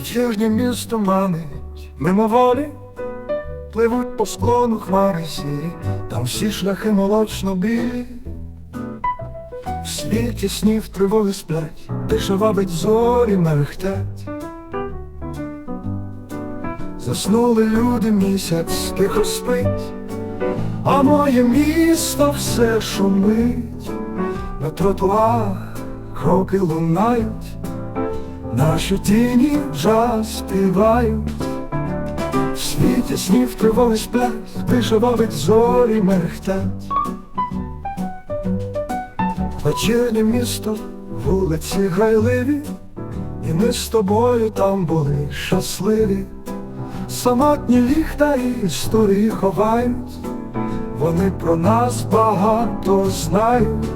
Вечірнє місто манить. Мимоволі, пливуть по склону хмари сірі, там всі шляхи молочно білі. В світі снів тривоги сплять, тиша вабить зорі мерехтять. Заснули люди місяць, тихо спить, а моє місто все шумить, на тротуарах кроки лунають, наші тіні жаз співають. В світі снів тривоги сплять, тиша вабить зорі мерехтять. Вечірнє місто, вулиці грайливі, і ми з тобою там були щасливі. Самотні ліхтарі історії ховають, вони про нас багато знають.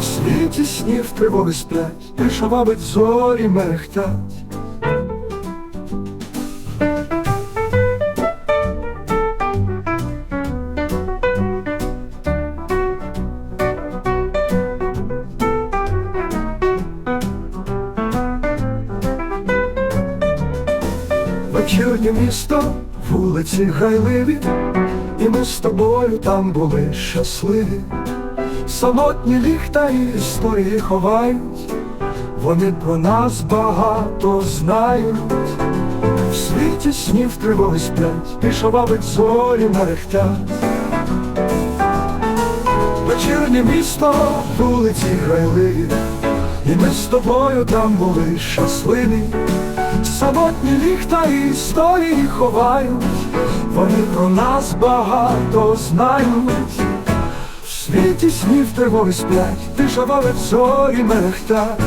В світі снів тривоги сплять, тиша вабить зорі мерехтять. Вечірнє місто, вулиці грайливі, і ми з тобою там були щасливі. Самотні ліхтарі історії ховають, вони про нас багато знають. В світі снів тривоги сплять, пішовабить зорі мерехтять. Вечірнє місто, вулиці грайливі, і ми з тобою там були щасливі. Самотні ліхтарі історії ховають, вони про нас багато знають. В снів тривоги сплять, тиша валить зорі мерехтать.